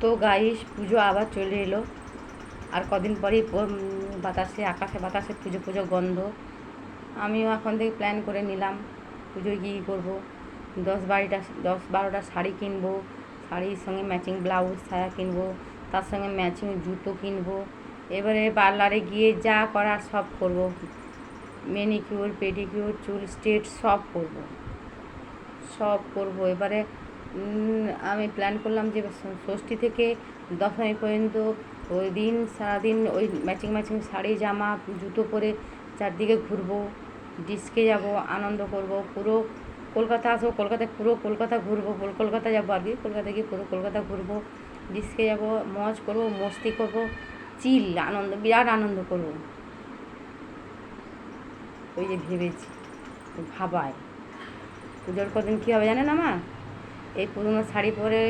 তো গাইস পুজো আবার চলে এলো। আর কদিন পরেই বাতাসে, আকাশে বাতাসে পুজো পুজো গন্ধ। আমিও এখন থেকে প্ল্যান করে নিলাম, পুজোয় কী করব। দশ বারোটা দশ বারোটা শাড়ি কিনবো, শাড়ির সঙ্গে ম্যাচিং ব্লাউজ সায়া কিনবো, তার সঙ্গে ম্যাচিং জুতো কিনবো। এবারে পার্লারে গিয়ে যা করার সব করব। মেনিকিউর পেডিকিউর চুল স্ট্রেট সব করব। সব করব। এবারে আমি প্ল্যান করলাম যে ষষ্ঠী থেকে দশমী পর্যন্ত ওই দিন, সারাদিন ওই ম্যাচিং ম্যাচিং শাড়ি, জামা, জুতো পরে চারদিকে ঘুরবো ডিস্কে যাব, আনন্দ করব, পুরো কলকাতা আসব কলকাতায় পুরো কলকাতা ঘুরবো কলকাতা যাব আর কি, কলকাতা গিয়ে পুরো কলকাতা ঘুরবো ডিস্কে যাব, মজ করব, মস্তি করব চিল আনন্দ, বিরাট আনন্দ করব। ওই যে ভেবেছি, ভাবায়। পুজোর কদিন কী হবে জানেন আমার? এই পুরনো শাড়ি পরে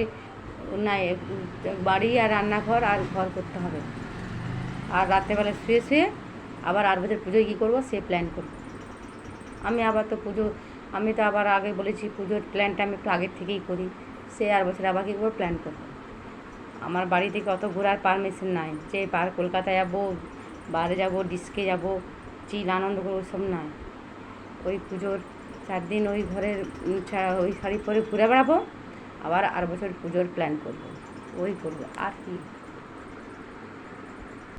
না বাড়ি আর রান্নাঘর আর ঘর করতে হবে। আর রাত্রেবেলা শুয়ে শুয়ে আবার আর বছর পুজোয় কী করব? সে প্ল্যান করব। আমি আবার তো পুজো, আমি তো আবার আগে বলেছি পুজোর প্ল্যানটা আমি একটু আগের থেকেই করি। সে আর বছর আবার কী করব? প্ল্যান করব। আমার বাড়ি থেকে অত ঘোরার পারমিশন নাই। যে পার কলকাতা যাব বাইরে যাব ডিস্কে যাব, চিল আনন্দ করব, সব নাই। ওই পুজোর চার দিন ওই ঘরের ওই শাড়ি পরে ঘুরে বেড়াবো। আবার আর বছর পুজোর প্ল্যান করব। ওই করব। আর কি?